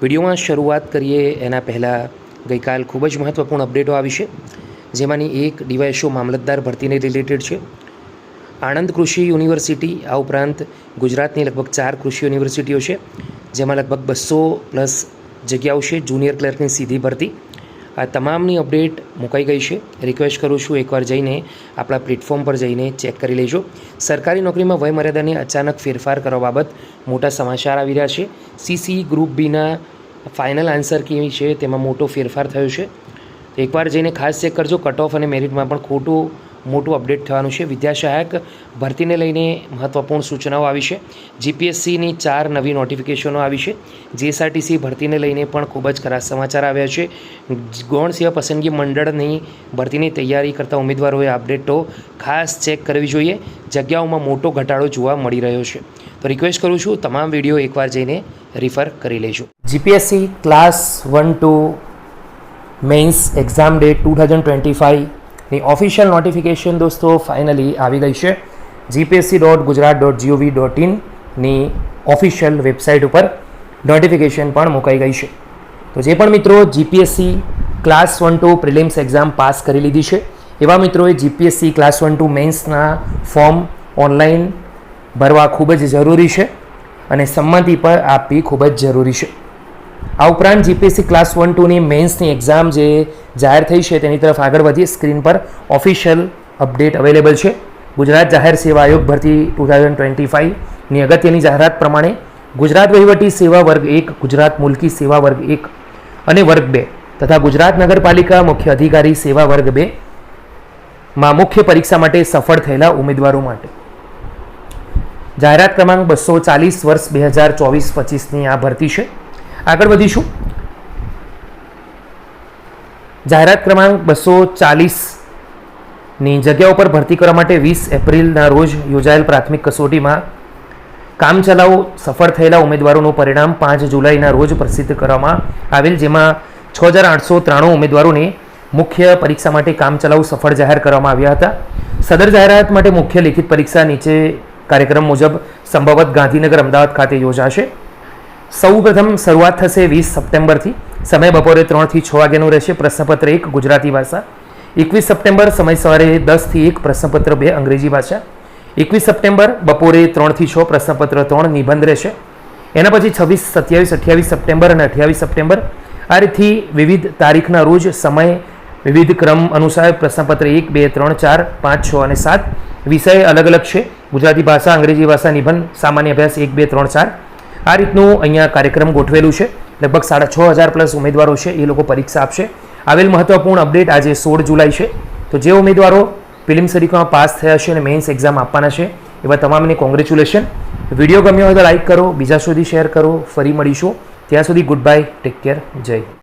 વિડીયોમાં શરૂઆત કરીએ એના પહેલાં ગઈકાલ ખૂબ જ મહત્ત્વપૂર્ણ અપડેટો આવી છે, જેમાંની એક ડીવાયએસઓ મામલતદાર ભરતીને રિલેટેડ છે. આણંદ કૃષિ યુનિવર્સિટી, આ ઉપરાંત ગુજરાતની લગભગ ચાર કૃષિ યુનિવર્સિટીઓ છે, જેમાં લગભગ બસો પ્લસ જગ્યાઓ છે, જુનિયર ક્લર્કની સીધી ભરતી. આ તમામની અપડેટ મુકાઈ ગઈ છે. રિક્વેસ્ટ કરું છું એકવાર જઈને આપણા પ્લેટફોર્મ પર જઈને ચેક કરી લેજો. સરકારી નોકરીમાં વયમર્યાદાને અચાનક ફેરફાર કરવા બાબત મોટા સમાચાર આવી રહ્યા છે. સીસી ગ્રુપ બીના ફાઇનલ આન્સર કેવી છે તેમાં મોટો ફેરફાર થયો છે. એકવાર જઈને ખાસ ચેક કરજો. કટ ઓફ અને મેરિટમાં પણ ખોટું મોટું અપડેટ થવાનું છે. વિદ્યાસહાયક ભરતીને લઈને મહત્ત્વપૂર્ણ સૂચનાઓ આવી છે. જીપીએસસીની ચાર નવી નોટિફિકેશનો આવી છે. જીએસઆરટીસી ભરતીને લઈને પણ ખૂબ જ ખરાબ સમાચાર આવ્યા છે. ગૌણ સેવા પસંદગી મંડળની ભરતીની તૈયારી કરતા ઉમેદવારોએ અપડેટો ખાસ ચેક કરવી જોઈએ. જગ્યાઓમાં મોટો ઘટાડો જોવા મળી રહ્યો છે. તો રિક્વેસ્ટ કરું છું, તમામ વીડિયો એકવાર જઈને રિફર કરી લેજો. GPSC class one two mains exam day two thousand twenty ફાઇવની official notification દોસ્તો ફાઇનલી આવી ગઈ છે. GPSC dot Gujarat dot G O V official website ઉપર નોટિફિકેશન પણ મુકાઈ ગઈ છે. તો જે પણ મિત્રો GPSC class one two prelims exam pass કરી લીધી છે, એવા મિત્રોએ જીપીએસસી ક્લાસ વન ટુ મેન્સના ફોર્મ ઓનલાઈન ભરવા ખૂબ જ જરૂરી છે અને સંમતિ પર આપવી ખૂબ જ જરૂરી છે. આ ઉપરાંત જીપીએસસી ક્લાસ વન ટુની મેન્સની એક્ઝામ જે જાહેર થઈ છે, તેની તરફ આગળ વધીએ. સ્ક્રીન પર ઓફિશિયલ અપડેટ અવેલેબલ છે. ગુજરાત જાહેર સેવા આયોગ ભરતી ટુ થાઉઝન્ડ ટ્વેન્ટી ફાઇવની અગત્યની જાહેરાત પ્રમાણે ગુજરાત વહીવટી સેવા વર્ગ એક, ગુજરાત મુલકી સેવા વર્ગ એક અને વર્ગ બે તથા ગુજરાત નગરપાલિકા મુખ્ય અધિકારી સેવા વર્ગ બે માં મુખ્ય પરીક્ષા માટે સફળ થયેલા ઉમેદવારો માટે. જાહેરાત ક્રમાંક બસો ચાલીસ વર્ષ બે હજાર ચોવીસ પચીસની આ ભરતી છે. આગળ વધીશું. જાહેરાત ક્રમાંક બસો ચાલીસની જગ્યા ઉપર ભરતી કરવા માટે વીસ એપ્રિલના રોજ યોજાયેલ પ્રાથમિક કસોટીમાં કામચલાઉ સફળ થયેલા ઉમેદવારોનું પરિણામ પાંચ જુલાઈના રોજ પ્રસિદ્ધ કરવામાં આવેલ, જેમાં છ હજાર આઠસો ત્રાણું ઉમેદવારોને મુખ્ય પરીક્ષા માટે કામચલાઉ સફળ જાહેર કરવામાં આવ્યા હતા. સદર જાહેરાત માટે મુખ્ય લિખિત પરીક્ષા નીચે કાર્યક્રમ મુજબ સંભવત ગાંધીનગર અમદાવાદ ખાતે યોજાશે. સૌ પ્રથમ શરૂઆત થશે વીસ સપ્ટેમ્બરથી. સમય બપોરે ત્રણથી છ વાગ્યાનું રહેશે પ્રશ્નપત્ર એક ગુજરાતી ભાષા. એકવીસ સપ્ટેમ્બર સમય સવારે દસથી એક પ્રશ્નપત્ર બે અંગ્રેજી ભાષા. એકવીસ સપ્ટેમ્બર બપોરે ત્રણથી છ પ્રશ્નપત્ર ત્રણ નિબંધ રહેશે. એના પછી છવ્વીસ, સત્યાવીસ, અઠ્યાવીસ સપ્ટેમ્બર અને અઠ્યાવીસ સપ્ટેમ્બર. આ રીતથી વિવિધ તારીખના રોજ સમય, વિવિધ ક્રમ અનુસાર પ્રશ્નપત્ર એક, બે, ત્રણ, ચાર, પાંચ, છ અને સાત વિષય અલગ અલગ છે. ગુજરાતી ભાષા, અંગ્રેજી ભાષા નિબંધ, સામાન્ય અભ્યાસ એક, બે, ત્રણ, ચાર. આ રીતનું અહીંયા કાર્યક્રમ ગોઠવેલું છે. લગભગ સાડા છ હજાર પ્લસ ઉમેદવારો છે, એ લોકો પરીક્ષા આપશે. આવેલ મહત્વપૂર્ણ અપડેટ આજે સોળ જુલાઈ છે. તો જે ઉમેદવારો ફિલ્મ સરીફામાં પાસ થયા છે અને મેઇન્સ એક્ઝામ આપવાના છે, એવા તમામને કોંગ્રેચ્યુલેશન. વીડિયો ગમ્યો હોય તો લાઇક કરો, બીજા સુધી શેર કરો. ફરી મળીશું. ત્યાં સુધી ગુડ બાય ટેક કેર, જય.